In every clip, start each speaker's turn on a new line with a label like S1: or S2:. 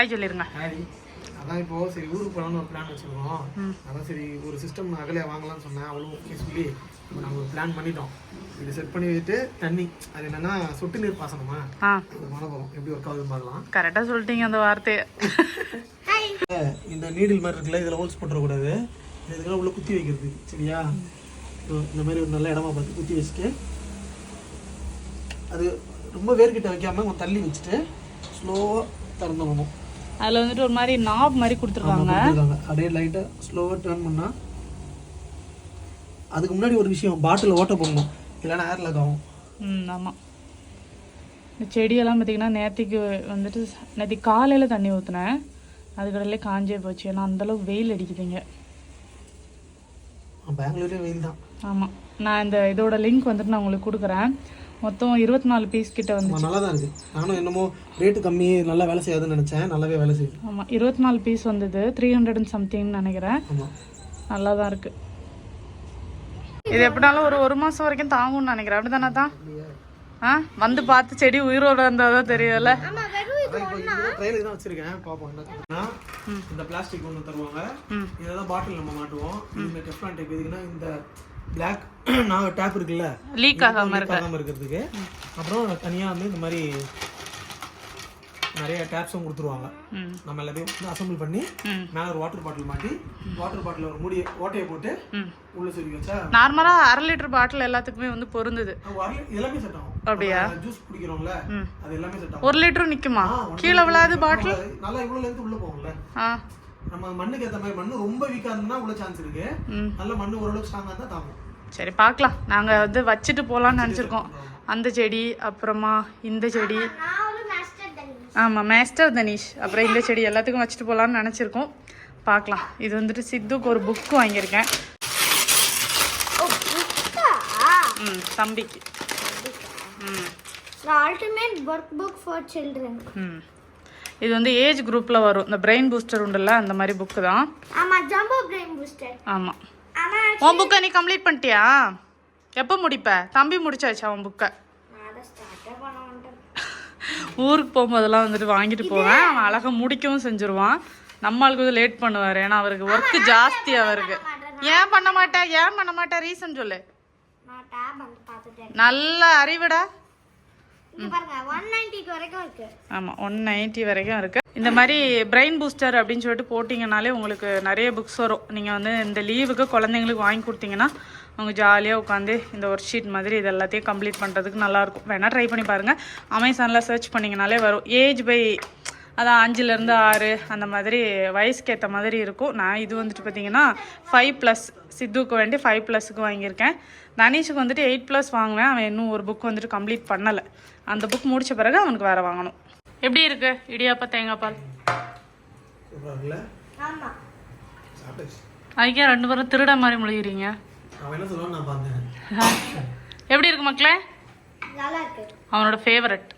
S1: Hi சொல்லிருங்க.
S2: Hi அதான் இப்போ சரி ஊருக்கு போகலான்னு ஒரு பிளான் வச்சிருக்கோம். அதான் சரி ஒரு சிஸ்டம் அகலையா வாங்கலாம்னு சொன்னேன். அவளும் ஓகே சொல்லி இப்போ நாங்கள் ஒரு பிளான் பண்ணிட்டோம். இது செட் பண்ணி வச்சுட்டு தண்ணி அது என்னன்னா சொட்டு நீர் பாசனமா? போகிறோம் எப்படி ஒர்க் ஆகுதுன்னு பார்க்கலாம்.
S1: கரெக்டாக சொல்லிட்டீங்க அந்த வார்த்தையை.
S2: இந்த நீடில் மாதிரி இருக்குல்ல இதில் ஹோல்ஸ் பண்ணுறக்கூடாது இதுக்கெல்லாம் உள்ள குத்தி வைக்கிறது சரியா? இப்போ இந்த மாதிரி ஒரு நல்ல இடமா பார்த்து குத்தி வச்சுட்டு அது ரொம்ப வேர்கிட்ட வைக்காம கொஞ்சம் தள்ளி வச்சுட்டு ஸ்லோவாக திறந்துடணும்.
S1: அதில் வந்துட்டு ஒரு மாதிரி நாப் மாதிரி கொடுத்துருக்காங்க.
S2: அப்படியே லைட்டாக ஸ்லோவாக டர்ன் பண்ணால் அதுக்கு முன்னாடி ஒரு விஷயம் பாட்டில் ஓட்ட போடணும். இல்லைன்னா ஏர் லாக் ஆகும்.
S1: ம் ஆமாம் இந்த செடியெல்லாம் பார்த்தீங்கன்னா நேற்றுக்கு வந்துட்டு நேற்றுக்கு காலையில் தண்ணி ஊற்றினேன் அதுக்கடலே காஞ்சே போச்சு. ஏன்னா அந்தளவுக்கு வெயில் அடிக்குதுங்க.
S2: பெங்களூரே வெயில் தான்
S1: ஆமாம் நான் இந்த இதோட லிங்க் வந்துட்டு நான் உங்களுக்கு கொடுக்குறேன். மொத்தம் இருபத்தி நாலு பீஸ் கிட்ட வந்து
S2: ஆமா, நல்லா தான் இருக்குது நானும் என்னமோ ரேட்டு கம்மி நல்லா வேலை செய்யாதுன்னு நினச்சேன். நல்லாவே வேலை செய்யுது.
S1: ஆமாம் இருபத்தி நாலு பீஸ் வந்தது த்ரீ ஹண்ட்ரட் அண்ட் சம்திங்னு நினைக்கிறேன். நல்லா தான் இருக்கு. இது எப்படினாலும் ஒரு ஒரு மாதம் வரைக்கும் தாங்கும்னு நினைக்கிறேன். அப்படி தானே தான் ஆ வந்து பார்த்து செடி உயிரோட இருந்தால் தான் தெரியும்ல
S2: ட்ரையலுக்கு தான் வச்சிருக்கேன். பார்ப்போம் என்ன தருதுன்னா, இந்த பிளாஸ்டிக் ஒன்று தருவாங்க. இதை தான் பாட்டில் நம்ம மாட்டுவோம். இந்த டெஃப்லான் டேப் எதுக்குன்னா இந்த பிளாக் நாங்கள் டேப் இருக்குல்ல?
S1: லீக் ஆகாமல்
S2: ஆகாம இருக்கிறதுக்கு. அப்புறம் தனியாக வந்து இந்த மாதிரி நிறைய டேப்ஸும் கொடுத்துருவாங்க.
S1: ம்.
S2: நம்ம எல்லாத்தையும் வந்து அசம்பிள் பண்ணி மேலே ஒரு வாட்டர் பாட்டில் மாட்டி வாட்டர் பாட்டில் ஒரு மூடி ஓட்டையை போட்டு உள்ள சொல்லி வச்சா
S1: நார்மலாக அரை லிட்டர் பாட்டில் எல்லாத்துக்குமே வந்து பொருந்துது.
S2: எல்லாமே செட் ஆகும்.
S1: அப்படியா?
S2: ஜூஸ் குடிக்கிறோம்ல. அது எல்லாமே செட் ஆகும்.
S1: ஒரு லிட்டரும் நிற்குமா கீழே விழாது பாட்டில்
S2: நல்லா- இவ்வளோ உள்ள போகும்ல. நம்ம மண்ணுக்கு ஏற்ற மாதிரி மண்ணு ரொம்ப வீக்காக இருந்ததுன்னா உள்ள சான்ஸ் இருக்கு. நல்ல மண்ணு ஓரளவுக்கு ஸ்ட்ராங்காக இருந்தால் தாங்கும்.
S1: சரி பார்க்கலாம். நாங்கள் வந்து வச்சுட்டு போகலான்னு நினச்சிருக்கோம். அந்த செடி அப்புறமா இந்த செடி. ஆமாம் மேஸ்டர் தனீஷ் அப்புறம் இந்த செடி எல்லாத்துக்கும் வச்சுட்டு போகலான்னு நினச்சிருக்கோம். பார்க்கலாம். இது வந்துட்டு சித்துக்கு ஒரு புக் வாங்கியிருக்கேன். ம் தம்பிக்கு. ம்.
S3: The ultimate workbook for children.
S1: ம். இது வந்து ஏஜ் குரூப்பில் வரும். இந்த பிரெயின் பூஸ்டர் உண்டுல்ல அந்த மாதிரி புக்கு தான்.
S3: ஆமா ஜம்போ பிரெயின் பூஸ்டர்
S1: ஆமாம் உன் புக்கை நீ கம்ப்ளீட் பண்ணிட்டியா? எப்போ முடிப்ப? தம்பி முடிச்சாச்சு அவன் புக்கை ஊருக்கு போகும்போதெல்லாம் வந்துட்டு வாங்கிட்டு போவேன். அவன் அழகாக முடிக்கவும் செஞ்சுருவான். நம்மளுக்கு வந்து லேட் பண்ணுவார். ஏன்னா அவருக்கு ஒர்க்கு ஜாஸ்தி அவருக்கு. ஏன் பண்ண மாட்டேன் ஏன் பண்ண மாட்டேன் ரீசன் சொல்லு. நல்ல அறிவிடா
S3: இங்க பாருங்க ஒன் நைன்டிக்கு வரைக்கும் இருக்கு
S1: ஆமாம் ஒன் நைன்ட்டி வரைக்கும் இருக்குது இந்த மாதிரி பிரெயின் பூஸ்டர் அப்படின்னு சொல்லிட்டு போட்டிங்கனாலே உங்களுக்கு நிறைய புக்ஸ் வரும். நீங்கள் வந்து இந்த லீவுக்கு குழந்தைங்களுக்கு வாங்கி கொடுத்தீங்கன்னா அவங்க ஜாலியாக உட்காந்து இந்த ஒர்க் ஷீட் மாதிரி இது எல்லாத்தையும் கம்ப்ளீட் பண்ணுறதுக்கு நல்லாயிருக்கும் வேணால் ட்ரை பண்ணி பாருங்கள் அமேசானில் சர்ச் பண்ணிங்கனாலே வரும். ஏஜ் பை அதான் அஞ்சுலேருந்து ஆறு அந்த மாதிரி வயசுக்கு ஏற்ற மாதிரி இருக்கும். நான் இது வந்துட்டு பார்த்தீங்கன்னா ஃபைவ் ப்ளஸ் சித்துவுக்கு வேண்டி ஃபைவ் ப்ளஸுக்கு வாங்கியிருக்கேன். தனீஷுக்கு வந்துட்டு எயிட் ப்ளஸ் வாங்குவேன். அவன் இன்னும் ஒரு புக் வந்துட்டு கம்ப்ளீட் பண்ணலை. அந்த புக் முடிச்ச பிறகு அவனுக்கு வேறு வாங்கணும். எப்படி இருக்கு? இடியாப்பா தேங்காய் பால்? அதுக்கே ரெண்டு பேரும் திருட மாதிரி முழுகிறீங்க. எப்படி இருக்கு மக்களே?
S3: நல்லா இருக்கு.
S1: அவனோட ஃபேவரட்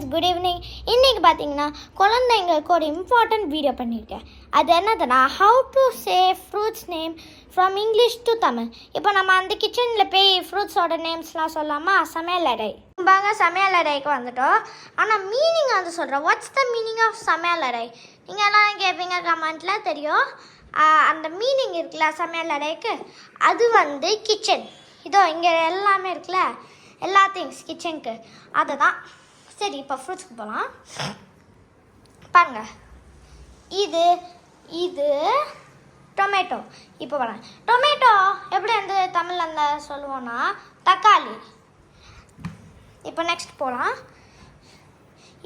S3: ஃப்ரெண்ட்ஸ் குட் ஈவினிங் இன்றைக்கி பார்த்தீங்கன்னா குழந்தைங்களுக்கு ஒரு இம்பார்ட்டன்ட் வீடியோ பண்ணியிருக்கேன் அது என்னதுன்னா how to say fruits name from English to Tamil இப்போ நம்ம அந்த கிச்சனில் போய் ஃப்ரூட்ஸோட நேம்ஸ்லாம் சொல்லாமா சமையலறை பாங்க சமையலறைக்கு வந்துட்டோம். ஆனால் மீனிங் வந்து சொல்கிறேன் வாட்ஸ் த மீனிங் ஆஃப் சமையலறை நீங்கள் எல்லாம் கேட்பீங்க கமெண்ட்டில் தெரியும். அந்த மீனிங் இருக்குல்ல சமையல் சமையலறைக்கு அது வந்து கிச்சன் இதோ இங்கே எல்லாமே இருக்குல்ல? எல்லா திங்ஸ் கிச்சனுக்கு அதுதான். சரி இப்போ ஃப்ரூட்ஸ்க்கு போகலாம் பாருங்க. இது இது டொமேட்டோ இப்போ வரேன் டொமேட்டோ எப்படி வந்து தமிழில் அந்த சொல்லுவோன்னா தக்காளி. இப்போ நெக்ஸ்ட் போகலாம்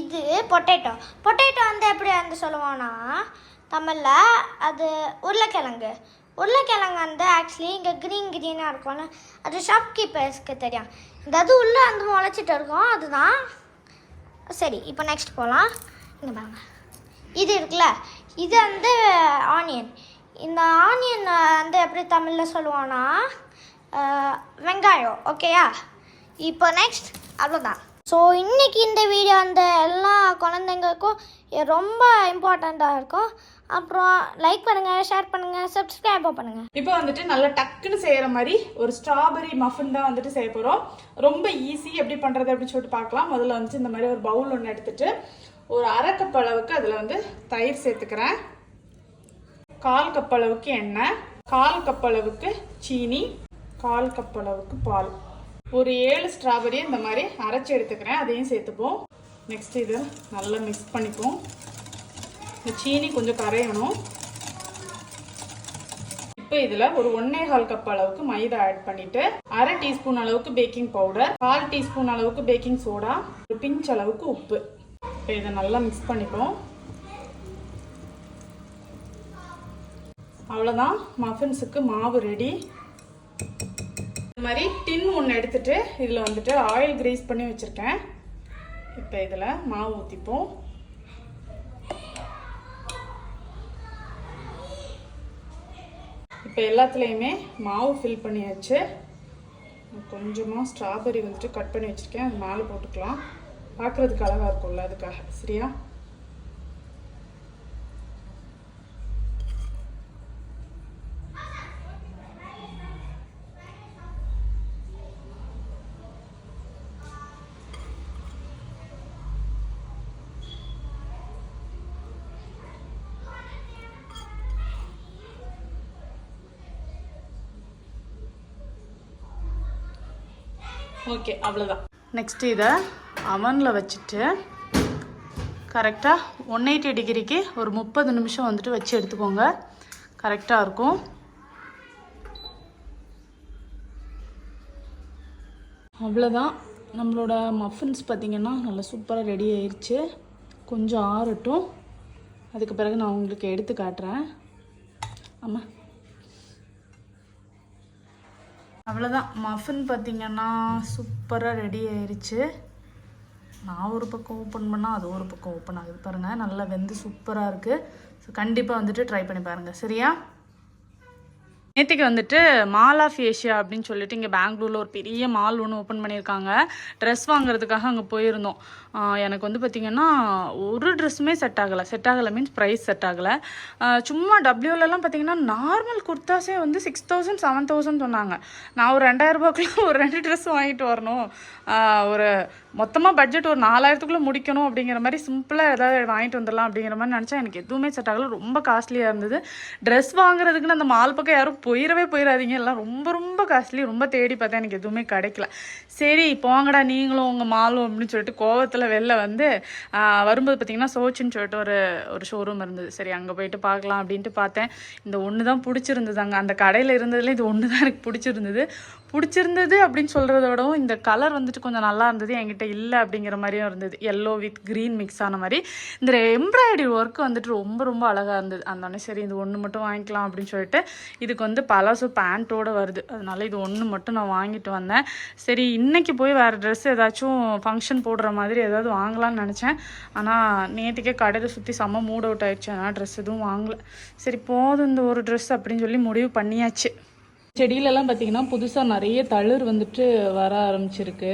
S3: இது பொட்டேட்டோ பொட்டேட்டோ வந்து எப்படி வந்து சொல்லுவோன்னா தமிழில் அது உருளைக்கிழங்கு. உருளைக்கிழங்கு வந்து ஆக்சுவலி இங்கே க்ரீன் க்ரீனாக இருக்கும்ல அது ஷாப்கீப்பர்ஸ்க்கு தெரியும். இந்த அது உள்ளே வந்து முளைச்சிட்டு இருக்கும் அதுதான் சரி இப்போ நெக்ஸ்ட் போகலாம் இங்கே பாருங்க. இது இருக்குல்ல இது வந்து ஆனியன் இந்த ஆனியன் வந்து எப்படி தமிழில் சொல்லுவோன்னா வெங்காயம் ஓகேயா இப்போ நெக்ஸ்ட் அவ்வளோதான் ஸோ இன்றைக்கி இந்த வீடியோ அந்த எல்லா குழந்தைங்களுக்கும் ரொம்ப இம்பார்ட்டண்ட்டாக இருக்கும். அப்புறம் லைக் பண்ணுங்கள் ஷேர் பண்ணுங்கள் சப்ஸ்கிரைப் பண்ணுங்கள்
S1: இப்போ வந்துட்டு நல்லா டக்குன்னு செய்கிற மாதிரி ஒரு ஸ்ட்ராபெரி மஃபின் தான் வந்துட்டு செய்ய போகிறோம் ரொம்ப ஈஸி எப்படி பண்ணுறது அப்படின்னு சொல்லிட்டு பார்க்கலாம். முதல்ல வந்துட்டு இந்த மாதிரி ஒரு பவுல் ஒன்று எடுத்துட்டு ஒரு அரை கப் அளவுக்கு அதில் வந்து தயிர் சேர்த்துக்கிறேன். கால் கப் அளவுக்கு எண்ணெய் கால் கப் அளவுக்கு சீனி கால் கப் அளவுக்கு பால். ஒரு ஏழு ஸ்ட்ராபெரி இந்த மாதிரி அரைச்சி எடுத்துக்கிறேன். அதையும் சேர்த்துப்போம். நெக்ஸ்ட் இதை நல்லா மிக்ஸ் பண்ணிப்போம். இந்த சீனி கொஞ்சம் கரையணும். இப்போ இதில் ஒரு ஒன்னே கால் கப் அளவுக்கு மைதா ஆட் பண்ணிட்டு அரை டீஸ்பூன் அளவுக்கு பேக்கிங் பவுடர் கால் டீஸ்பூன் அளவுக்கு பேக்கிங் சோடா ஒரு பிஞ்ச் அளவுக்கு உப்பு. இப்போ இதை நல்லா மிக்ஸ் பண்ணிப்போம். அவ்வளோதான் மஃபின்ஸுக்கு மாவு ரெடி இந்த மாதிரி டின் ஒன்று எடுத்துட்டு இதில் வந்துட்டு ஆயில் கிரீஸ் பண்ணி வச்சுருக்கேன். இப்போ இதில் மாவு ஊற்றிப்போம் இப்போ எல்லாத்துலேயுமே மாவு ஃபில் பண்ணியாச்சு. கொஞ்சமாக ஸ்ட்ராபெரி வந்துட்டு கட் பண்ணி வச்சுருக்கேன். அது மேலே போட்டுக்கலாம். பார்க்குறதுக்கு அழகாக இருக்கும்ல அதுக்காக. சரியா? ஓகே அவ்வளோதான் நெக்ஸ்ட் இதை அவனில் வச்சுட்டு கரெக்டாக ஒன் எயிட்டி டிகிரிக்கு ஒரு முப்பது நிமிஷம் வந்துட்டு வச்சு எடுத்துக்கோங்க. கரெக்டாக இருக்கும். அவ்வளோதான் நம்மளோட மஃபின்ஸ் பார்த்திங்கன்னா நல்லா சூப்பராக ரெடி ஆயிடுச்சு கொஞ்சம் ஆறட்டும். அதுக்கு பிறகு நான் உங்களுக்கு எடுத்து காட்டுறேன். ஆமாம் அவ்வளோதான் மஃபின் பார்த்தீங்கன்னா சூப்பராக ரெடி ஆயிடுச்சு நான் ஒரு பக்கம் ஓப்பன் பண்ணால் அது ஒரு பக்கம் ஓப்பன் ஆகுது பாருங்கள் நல்லா வெந்து சூப்பராக இருக்குது ஸோ கண்டிப்பாக வந்துட்டு ட்ரை பண்ணி பாருங்கள் சரியா? நேற்றுக்கு வந்துட்டு மால் ஆஃப் ஏஷியா அப்படின்னு சொல்லிட்டு இங்கே பெங்களூரில் ஒரு பெரிய மால் ஒன்று ஓப்பன் பண்ணியிருக்காங்க. ட்ரெஸ் வாங்குறதுக்காக அங்கே போயிருந்தோம். எனக்கு வந்து பார்த்திங்கன்னா ஒரு ட்ரெஸ்ஸுமே செட் ஆகலை. செட் ஆகலை மீன்ஸ் ப்ரைஸ் செட் ஆகலை. சும்மா டபிள்யூலலாம் பார்த்தீங்கன்னா நார்மல் குர்தாஸே வந்து சிக்ஸ் தௌசண்ட் செவன் தௌசண்ட் சொன்னாங்க. நான் ஒரு ரெண்டாயிரம் ஒரு ரெண்டு ட்ரெஸ் வாங்கிட்டு வரணும். ஒரு மொத்தமாக பட்ஜெட் ஒரு நாலாயிரத்துக்குள்ளே முடிக்கணும் அப்படிங்கிற மாதிரி சிம்பிளாக ஏதாவது வாங்கிட்டு வந்துடலாம் அப்படிங்கிற மாதிரி நினச்சா எனக்கு எதுவுமே செட் ஆகலை. ரொம்ப காஸ்ட்லியாக இருந்தது. ட்ரெஸ் வாங்குறதுக்குன்னு அந்த மால் பக்கம் யாரும் போயிடவே போயிடாதீங்க எல்லாம் ரொம்ப ரொம்ப காஸ்ட்லி ரொம்ப தேடி பார்த்தா எனக்கு எதுவுமே கிடைக்கல. சரி போங்கடா நீங்களும் உங்கள் மாலும் அப்படின்னு சொல்லிட்டு கோவத்தில் வெளில வந்து வரும்போது பார்த்தீங்கன்னா சோச்சுன்னு சொல்லிட்டு ஒரு ஒரு ஷோரூம் இருந்தது. சரி அங்கே போயிட்டு பார்க்கலாம் அப்படின்ட்டு பார்த்தேன். இந்த ஒன்று தான் பிடிச்சிருந்தது அங்கே அந்த கடையில் இருந்ததுல இது ஒன்று தான் எனக்கு பிடிச்சிருந்தது. பிடிச்சிருந்தது அப்படின்னு சொல்கிறத விடவும் இந்த கலர் வந்துட்டு கொஞ்சம் நல்லா இருந்தது. என்கிட்ட இல்லை அப்படிங்கிற மாதிரியும் இருந்தது. எல்லோ வித் க்ரீன் மிக்ஸ் ஆன மாதிரி. இந்த எம்ப்ராய்டரி ஒர்க் வந்துட்டு ரொம்ப ரொம்ப அழகாக இருந்தது. அந்த சரி இது ஒன்று மட்டும் வாங்கிக்கலாம் அப்படின்னு சொல்லிட்டு இதுக்கு வந்து பலாசோ பேண்ட்டோடு வருது. அதனால இது ஒன்று மட்டும் நான் வாங்கிட்டு வந்தேன். சரி இன்றைக்கி போய் வேறு ட்ரெஸ் ஏதாச்சும் ஃபங்க்ஷன் போடுற மாதிரி ஏதாவது வாங்கலாம்னு நினச்சேன். ஆனால் நேற்றுக்கே கடையில் சுற்றி செம்ம மூட் அவுட் ஆகிடுச்சு அதனால் ட்ரெஸ் எதுவும் வாங்கலை. சரி போதும் இந்த ஒரு ட்ரெஸ் அப்படின்னு சொல்லி முடிவு பண்ணியாச்சு. செடியிலலாம் பார்த்தீங்கன்னா புதுசாக நிறைய தளிர் வந்துட்டு வர ஆரம்பிச்சிருக்கு.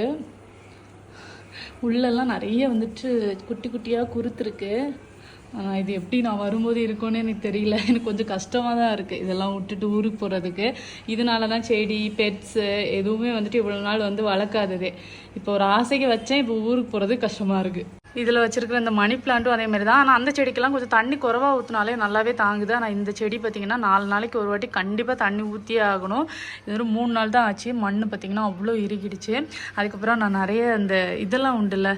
S1: உள்ளெல்லாம் நிறைய வந்துட்டு குட்டி குட்டியாக குருத்துருக்கு ஆனால் இது எப்படி நான் வரும்போது இருக்கும்னு எனக்கு தெரியல. எனக்கு கொஞ்சம் கஷ்டமாக தான் இருக்குது இதெல்லாம் விட்டுட்டு ஊருக்கு போகிறதுக்கு இதனால தான் செடி பெட்ஸு எதுவுமே வந்துட்டு இவ்வளோ நாள் வந்து வளர்க்காததே. இப்போ ஒரு ஆசைக்கு வச்சேன் இப்போ ஊருக்கு போகிறது கஷ்டமாக இருக்குது இதில் வச்சிருக்கிற இந்த மணி பிளான்ட்டும் அதே மாதிரி தான் ஆனால் அந்த செடிக்கெல்லாம் கொஞ்சம் தண்ணி குறவாக ஊற்றினாலே நல்லாவே தாங்குது. ஆனால் இந்த செடி பார்த்திங்கன்னா நாலு நாளைக்கு ஒரு வாட்டி கண்டிப்பாக தண்ணி ஊற்றியே ஆகணும். இது ஒரு மூணு நாள் தான் ஆச்சு. மண் பார்த்திங்கன்னா அவ்வளோ இறுகிடுச்சு. அதுக்கப்புறம் நான் நிறைய இந்த இதெல்லாம் உண்டுல்ல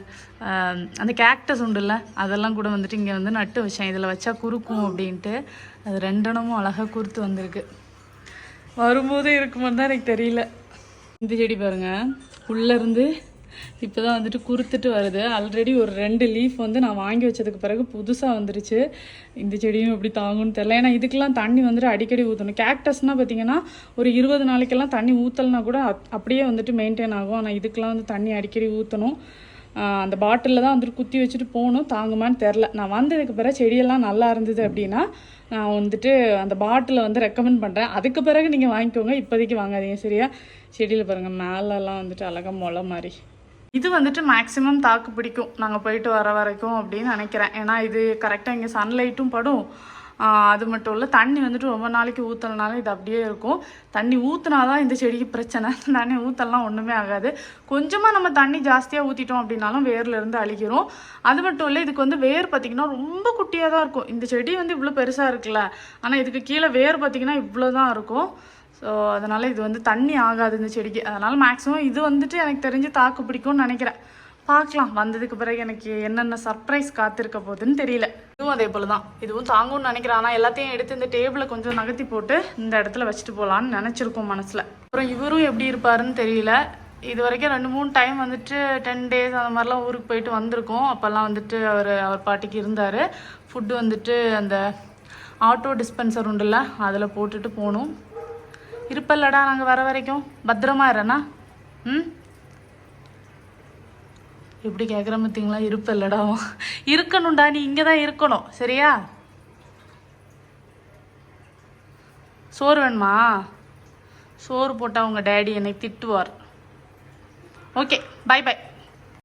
S1: அந்த கேக்டஸ் உண்டுல்ல அதெல்லாம் கூட வந்துட்டு இங்கே வந்து நட்டு வச்சேன். இதில் வச்சா குறுக்கும் அப்படின்ட்டு. அது ரெண்டனமும் அழகாக குறுத்து வந்திருக்கு. வரும்போதே இருக்குமான்னு தான் எனக்கு தெரியல. இந்த செடி பாருங்கள் உள்ளேருந்து இப்போ தான் வந்துட்டு குறுத்துட்டு வருது. ஆல்ரெடி ஒரு ரெண்டு லீஃப் வந்து நான் வாங்கி வச்சதுக்கு பிறகு புதுசாக வந்துருச்சு. இந்த செடியும் எப்படி தாங்கும்னு தெரில ஏன்னா இதுக்கெல்லாம் தண்ணி வந்துட்டு அடிக்கடி ஊற்றணும் கேக்டஸ்னால் பார்த்தீங்கன்னா ஒரு இருபது நாளைக்கெல்லாம் தண்ணி ஊற்றலனா கூட அப்- அப்படியே வந்துட்டு மெயின்டைன் ஆகும். ஆனால் இதுக்கெல்லாம் வந்து தண்ணி அடிக்கடி ஊற்றணும் அந்த பாட்டிலில் தான் வந்துட்டு குத்தி வச்சுட்டு போகணும். தாங்குமான்னு தெரில நான் வந்ததுக்கு பிறகு செடியெல்லாம் நல்லா இருந்தது அப்படின்னா நான் வந்துட்டு அந்த பாட்டிலை வந்து ரெக்கமெண்ட் பண்ணுறேன் அதுக்கு பிறகு நீங்கள் வாங்கிக்கோங்க. இப்போதைக்கு வாங்காதீங்க. சரியா? செடியில் பாருங்கள் மேலெல்லாம் வந்துட்டு அழகாக முளை மாதிரி. இது வந்துட்டு மேக்ஸிமம் தாக்கு பிடிக்கும். நாங்கள் போயிட்டு வர வரைக்கும் அப்படின்னு நினைக்கிறேன். ஏன்னா இது கரெக்டாக இங்கே சன்லைட்டும் படும். அது மட்டும் இல்லை தண்ணி வந்துட்டு ரொம்ப நாளைக்கு ஊற்றலனால இது அப்படியே இருக்கும். தண்ணி ஊற்றினா தான் இந்த செடிக்கு பிரச்சனை. தண்ணி ஊற்றலாம் ஒன்றுமே ஆகாது. கொஞ்சமாக நம்ம தண்ணி ஜாஸ்தியாக ஊற்றிட்டோம் அப்படின்னாலும் வேர்லேருந்து அழிக்கிறோம் அது மட்டும் இல்லை இதுக்கு வந்து வேர் பார்த்திங்கன்னா ரொம்ப குட்டியாக தான் இருக்கும். இந்த செடி வந்து இவ்வளோ பெருசாக இருக்குல்ல. ஆனால் இதுக்கு கீழே வேர் பார்த்திங்கன்னா இவ்வளோ தான் இருக்கும். ஸோ அதனால் இது வந்து தண்ணி ஆகாது இந்த செடிக்கு. அதனால் மேக்ஸிமம் இது வந்துட்டு எனக்கு தெரிஞ்சு தாக்கு பிடிக்கும்னு நினைக்கிறேன். பார்க்கலாம். வந்ததுக்கு பிறகு எனக்கு என்னென்ன சர்ப்ரைஸ் காத்திருக்க போகுதுன்னு தெரியல. இதுவும் அதே போல தான். இதுவும் தாங்கும்னு நினைக்கிறேன். ஆனால் எல்லாத்தையும் எடுத்து இந்த டேபிளை கொஞ்சம் நகர்த்தி போட்டு இந்த இடத்துல வச்சுட்டு போகலான்னு நினச்சிருக்கோம் மனசில். அப்புறம் இவரும் எப்படி இருப்பாருன்னு தெரியல. இது வரைக்கும் ரெண்டு மூணு டைம் வந்துட்டு டென் டேஸ் அந்த மாதிரிலாம் ஊருக்கு போயிட்டு வந்திருக்கோம். அப்போல்லாம் வந்துட்டு அவர் அவர் பாட்டிக்கு இருந்தார். ஃபுட்டு வந்துட்டு அந்த ஆட்டோ டிஸ்பென்சர் உண்டுல்ல அதில் போட்டுட்டு போகணும் இருப்பல்லடா நாங்கள் வர வரைக்கும். பத்திரமா இருண்ணா ம்? எப்படி கேட்குற பார்த்தீங்களா இருப்பல்லடா இருக்கணும்டா நீ இங்கே தான் இருக்கணும். சரியா? சோறு வேணுமா? சோறு போட்டால் உங்கள் டேடி என்னை திட்டுவார். Okay bye by